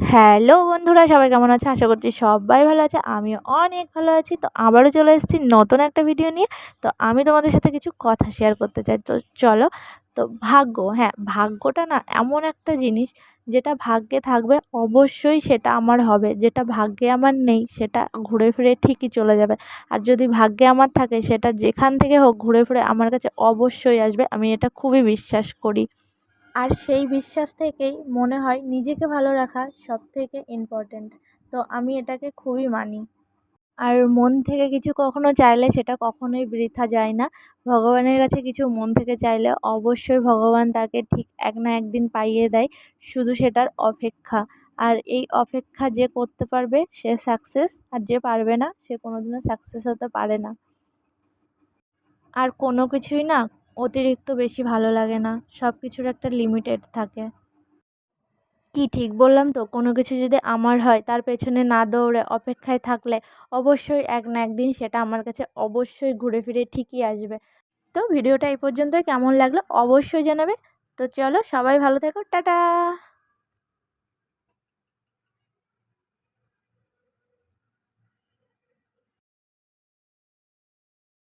Hello বন্ধুরা, সবাই কেমন আছে? আশা করছি সবাই ভালো আছে, আমিও অনেক ভালো আছি। তো আবারও চলে এসেছি নতুন একটা ভিডিও নিয়ে। তো আমি তোমাদের সাথে কিছু কথা শেয়ার করতে চাই। তো চলো, তো ভাগ্য হ্যাঁ ভাগ্যটা না এমন একটা জিনিস যেটা ভাগ্যে থাকবে, অবশ্যই সেটা আমার হবে। যেটা ভাগ্যে আমার নেই, সেটা ঘুরে ফিরে ঠিকই চলে যাবে। আর যদি ভাগ্যে আমার থাকে, সেটা যেখান থেকে হোক ঘুরে ফিরে আমার কাছে অবশ্যই আসবে। আমি এটা খুবই বিশ্বাস করি। আর সেই বিশ্বাস থেকেই মনে হয় নিজেকে ভালো রাখা সব থেকে ইম্পর্ট্যান্ট তো আমি এটাকে খুবই মানি। আর মন থেকে কিছু কখনো চাইলে সেটা কখনোই বৃথা যায় না। ভগবানের কাছে কিছু মন থেকে চাইলে অবশ্যই ভগবান তাকে ঠিক এক না একদিন পাইয়ে দেয়। শুধু সেটার অপেক্ষা। আর এই অপেক্ষা যে করতে পারবে সে সাকসেস আর যে পারবে না, সে কোনোদিনও সাকসেস হতে পারে না। আর কোনো কিছুই না অতিরিক্ত বেশি ভালো লাগে না সব কিছুর একটা লিমিটেড থাকে। কি ঠিক বললাম তো? কোনো কিছু যদি আমার হয়, তার পেছনে না দৌড়ে অপেক্ষায় থাকলে অবশ্যই এক না একদিন সেটা আমার কাছে অবশ্যই ঘুরে ফিরে ঠিকই আসবে। তো ভিডিওটা এই পর্যন্ত কেমন লাগল অবশ্যই জানাবে। তো চলো সবাই ভালো থেকো। টাটা!